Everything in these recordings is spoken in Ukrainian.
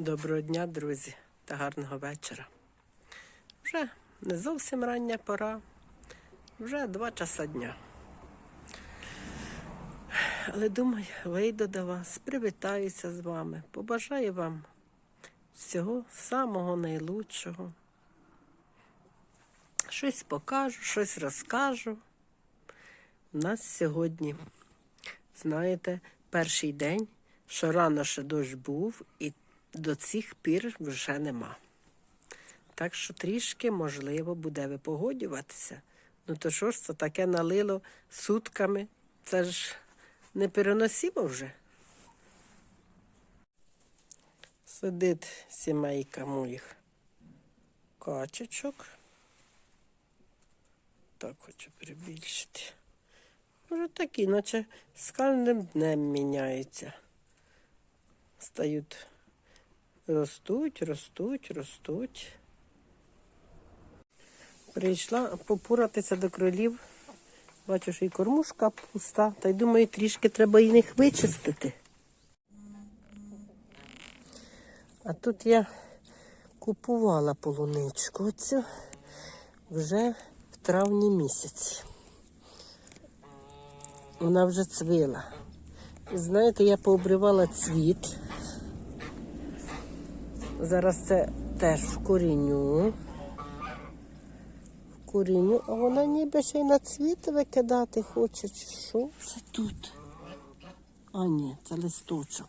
Доброго дня, друзі, та гарного вечора. Вже не зовсім рання пора, вже два часа дня. Але думаю, вийду до вас, привітаюся з вами, побажаю вам всього самого найлучшого. Щось покажу, щось розкажу. У нас сьогодні, знаєте, перший день, що рано ще дощ був, і до цих пір вже нема. Так що трішки, можливо, буде випогодюватися. Ну то що ж це таке налило сутками? Це ж непереносимо вже. Сидить сімейка моїх качечок. Так хочу прибільшити. Вже такі, наче з кожним днем міняються. Стають, ростуть, ростуть, ростуть. Прийшла попуратися до кролів. Бачу, що і кормушка пуста, та й думаю, трішки треба і них вичистити. А тут я купувала полуничку оцю вже в травні місяці. Вона вже цвіла. Знаєте, я пообривала цвіт. Зараз це теж вкоріню. Вкоріню, а вона ніби ще й на цвіт викидати хоче, чи що це тут? А ні, це листочок.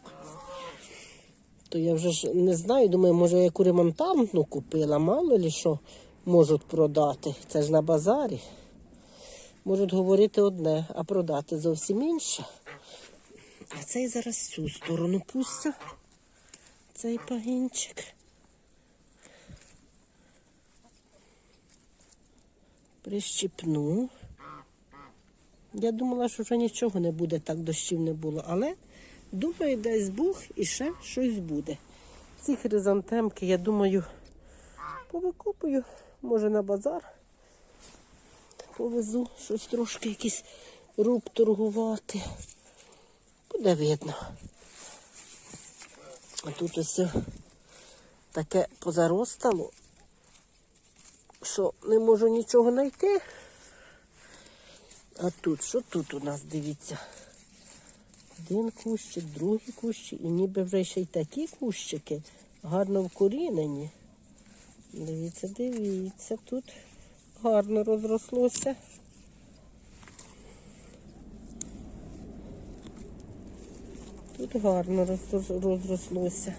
То я вже ж не знаю, думаю, може я яку ремонтантну купила, мало ли що можуть продати. Це ж на базарі. Можуть говорити одне, а продати зовсім інше. А цей зараз цю сторону пустя. Цей пагінчик. Прищіпну. Я думала, що вже нічого не буде, так дощів не було. Але думаю, десь Бог і ще щось буде. Ці хризантемки, я думаю, повикупую, може на базар. Повезу щось трошки якийсь руб торгувати. Буде видно. А тут ось таке позаростало, що не можу нічого знайти. А тут, що тут у нас, дивіться? Один кущик, другий кущик, і ніби вже ще й такі кущики гарно вкорінені. Дивіться, дивіться, тут гарно розрослося. Тут гарно розрослося.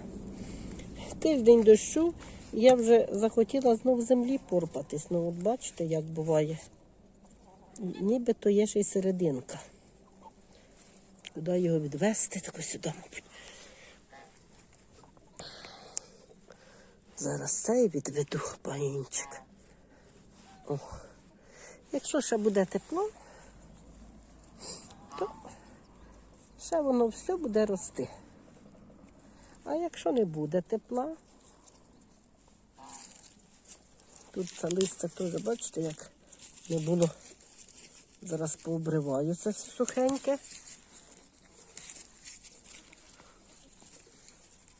Тиждень дощу я вже захотіла знов землі порпатись. Ну, от бачите, як буває. Ніби то є ще й серединка. Куди його відвести, так сюди, мабуть. Зараз цей відведу паїнчик. Якщо ще буде тепло, то ще воно все буде рости. А якщо не буде тепла, тут це листя теж, бачите, як не було. Зараз пообриваю це сухеньке.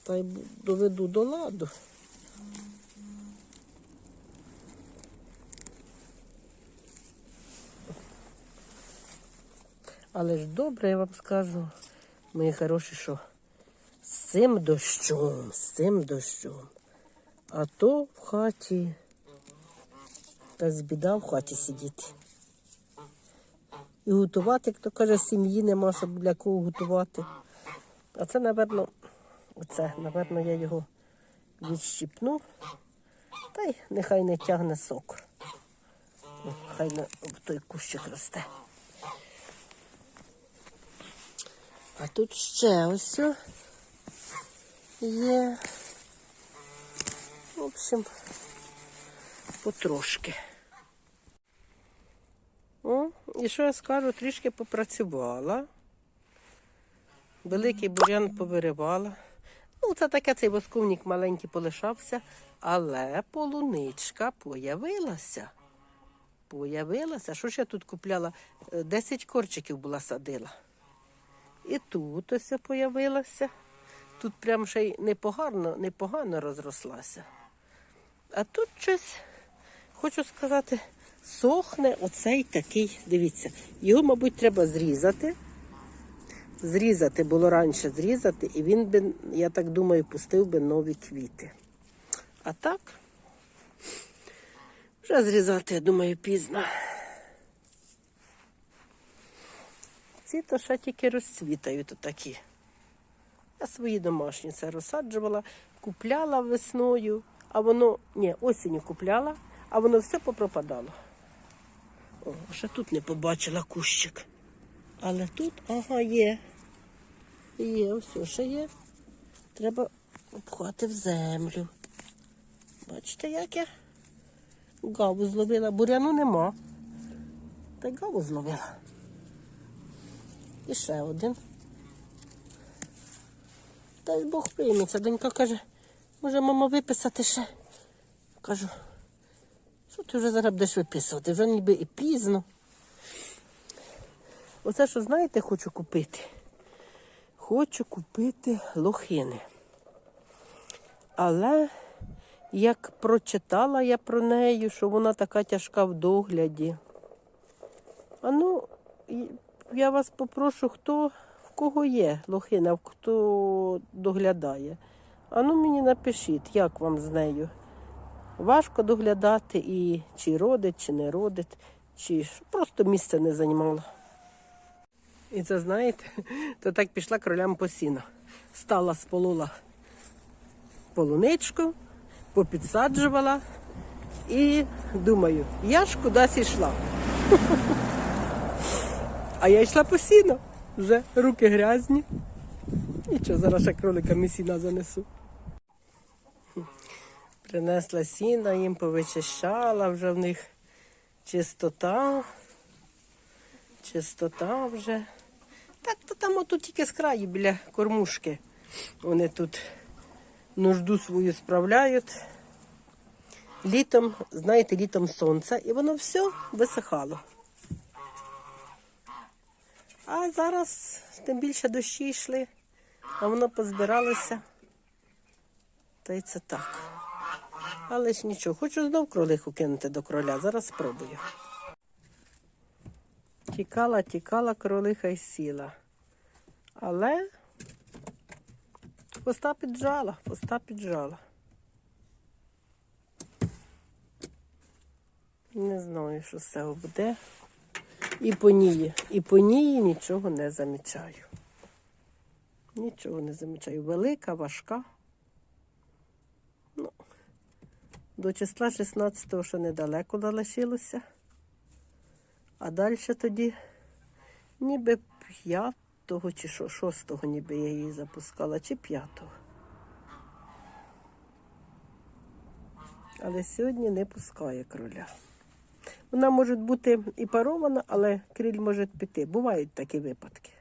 Та й доведу до ладу. Але ж добре, я вам скажу, мої хороші, що з цим дощом, з цим дощом. А то в хаті та збіда в хаті сидіти. І готувати, як то каже, сім'ї нема, щоб для кого готувати. А це, напевно, оце, напевно, я його відщипну. Та й нехай не тягне сок. Хай на, той кущик росте. А тут ще ось є. В общем, потрошки. О, і що я скажу, трішки попрацювала. Великий бурян повиривала. Ну, це таке цей восковник маленький полишався, але полуничка появилася. Появилася. Що ж я тут купляла? Е, 10 корчиків була садила. І тут ось появилася. Тут прям ще й непогано, непогано розрослася. А тут щось, хочу сказати, сохне оцей такий, дивіться, його, мабуть, треба зрізати. Зрізати було раніше зрізати, і він би, я так думаю, пустив би нові квіти. А так, вже зрізати, я думаю, пізно. Ці то ще тільки розцвітають такі. Я свої домашні це розсаджувала, купляла весною, а воно, ні, осінню купляла, а воно все попропадало. О, ще тут не побачила кущик. Але тут, ага, є. Є, ось ще є. Треба обхвати в землю. Бачите, як я гаву зловила. Буряну нема. Та й гаву зловила. І ще один. Дай Бог прийметься. Донька каже, може, мама виписати ще. Кажу, що ти вже зараз будеш виписувати? Вже ніби і пізно. Оце, що знаєте, хочу купити. Хочу купити лохини. Але як прочитала я про неї, що вона така тяжка в догляді. А ну, я вас попрошу, хто в кого є лохина, хто доглядає. А ну мені напишіть, як вам з нею. Важко доглядати і чи родить, чи не родить, чи просто місце не займало. І це знаєте, то так пішла кролям по сіно. Стала, сполола полуничку, попідсаджувала і думаю, я ж кудись йшла. А я йшла по сіно. Вже руки грязні. Нічого, зараз ще кроликами сіна занесу. Принесла сіна, їм повичищала, вже в них чистота. Чистота вже. Так, то там отут тільки з краю біля кормушки. Вони тут нужду свою справляють. Літом, знаєте, літом сонце, і воно все висихало. А зараз тим більше дощі йшли, а воно позбиралося. Та й це так. Але ж нічого, хочу знов кролиху кинути до кроля. Зараз спробую. Тікала, тікала, кролиха й сіла. Але хвоста піджала, хвоста піджала. Не знаю, що з цього буде. І по ній, нічого не замічаю. Нічого не замічаю. Велика, важка. Ну, до числа 16-го ще недалеко залишилося. А далі тоді ніби 5-го чи що, 6-го ніби я її запускала, чи 5-го. Але сьогодні не пускає кроля. Вона може бути і парована, але криль може піти. Бувають такі випадки.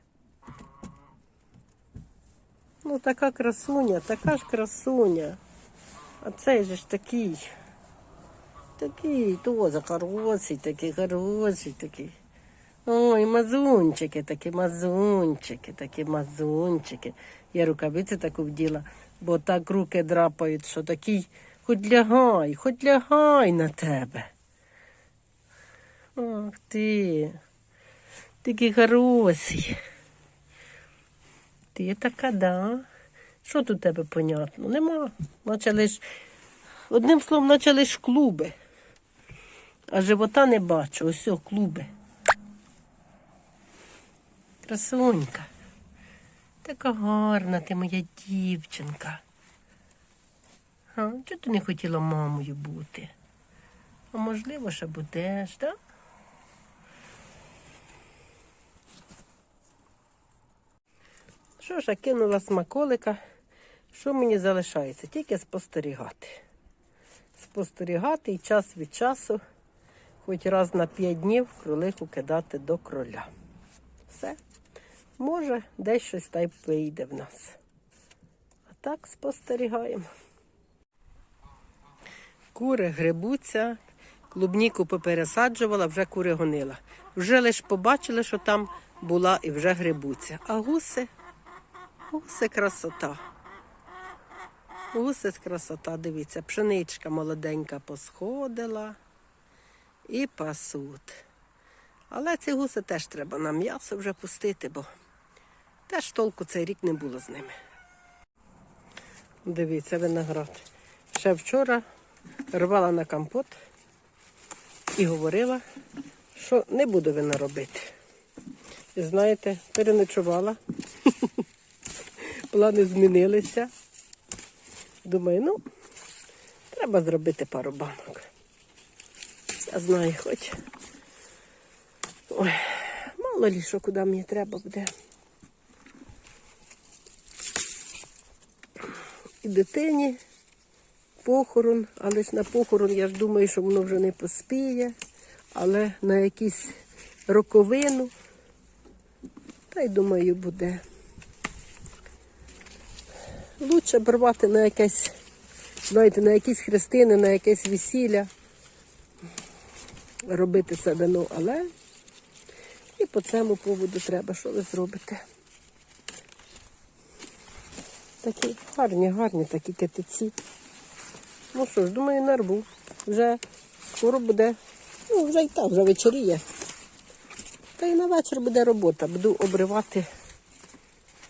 Ну, така красуня, така ж красуня. А цей же ж такий. Такий, тоже хороший, такий, хороший такий. Ой, мазунчики, такі мазунчики, такі мазунчики. Я рукавиці таку вділа, бо так руки драпають, що такий, хоч лягай, хоч лягай на тебе. Ах ти, такий хороший. Ти така, да. Що тут тебе понятно? Нема. Наче лиш, одним словом, наче лиш клуби. А живота не бачу. Ось о, клуби. Красунька. Така гарна ти моя дівчинка. А, чого ти не хотіла мамою бути? А можливо, ще будеш, так? Що ж, я кинула смаколика. Що мені залишається? Тільки спостерігати. Спостерігати і час від часу, хоч раз на 5 днів, кролиху кидати до кроля. Все. Може, десь щось та й вийде в нас. А так спостерігаємо. Кури грибуться, клубніку попересаджувала, вже кури гонила. Вже лише побачили, що там була і вже грибуться. А гуси, гуси красота. Гуси красота, дивіться, пшеничка молоденька посходила і пасуть. Але ці гуси теж треба на м'ясо вже пустити, бо теж толку цей рік не було з ними. Дивіться, виноград. Ще вчора рвала на компот і говорила, що не буду вина робити. І знаєте, переночувала. Плани змінилися. Думаю, ну, треба зробити пару банок. Я знаю, хоч. Ой, мало лі що куди мені треба буде. І дитині похорон, але ж на похорон я ж думаю, що воно вже не поспіє, але на якісь роковину, та й думаю, буде. Лучше б рвати на якесь, знаєте, на якісь хрестини, на якесь весілля, робити це вино, але і по цьому поводу треба, що ви зробите. Такі гарні, гарні такі китиці. Ну що ж, думаю, нарву. Вже скоро буде, ну вже і так, вже вечоріє. Та й на вечір буде робота. Буду обривати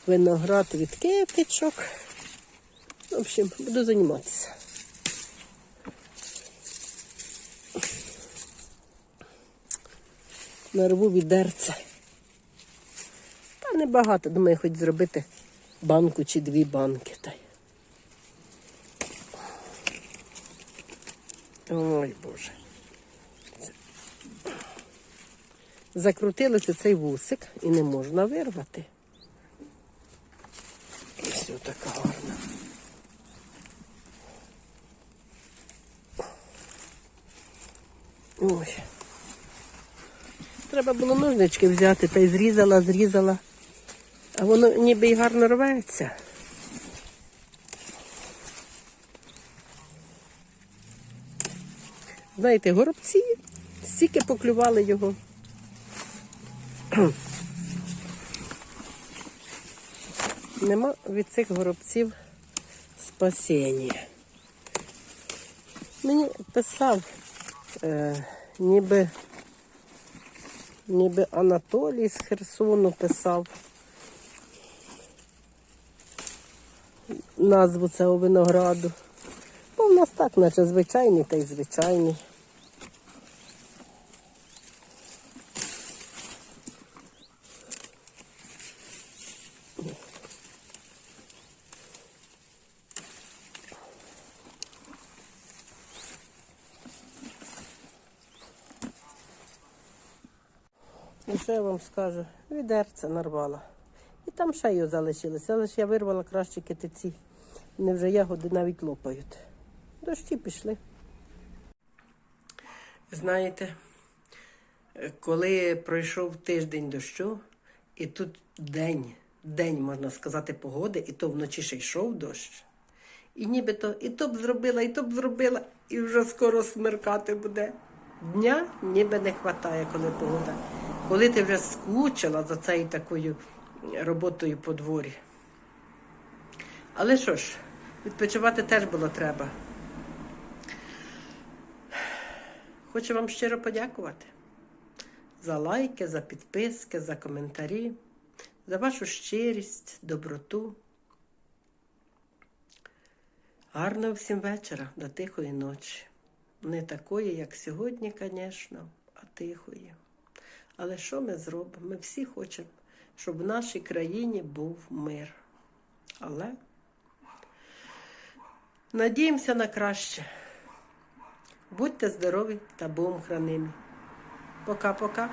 виноград від кипічок. В общем, буду займатися. Нарву відерце. Та небагато, думаю, хоч зробити банку чи дві банки. Та. Ой, Боже. Закрутилося цей вусик і не можна вирвати. Ось така гарна. Ой. Треба було ножнички взяти та й зрізала, зрізала. А воно ніби й гарно рветься. Знаєте, горобці стільки поклювали його. Нема від цих горобців спасіння. Мені писав, е, ніби, ніби Анатолій з Херсону писав назву цього винограду. Бо в нас так, наче звичайний та й звичайний. І що я вам скажу? Відерце нарвала. І там ще його залишилося, але ж я вирвала краще китиці. Вони вже ягоди навіть лопають. Дощі пішли. Знаєте, коли пройшов тиждень дощу, і тут день, день, можна сказати, погоди, і то вночі ще йшов дощ. І нібито і то б зробила, і то б зробила, і вже скоро смеркати буде. Дня ніби не вистачає, коли погода. Коли ти вже скучила за цією такою роботою по дворі. Але що ж, відпочивати теж було треба. Хочу вам щиро подякувати за лайки, за підписки, за коментарі, за вашу щирість, доброту. Гарного всім вечора, до тихої ночі. Не такої, як сьогодні, звісно, а тихої. Але що ми зробимо? Ми всі хочемо, щоб в нашій країні був мир. Але надіємося на краще. Будьте здорові та Богом хранимі. Пока-пока.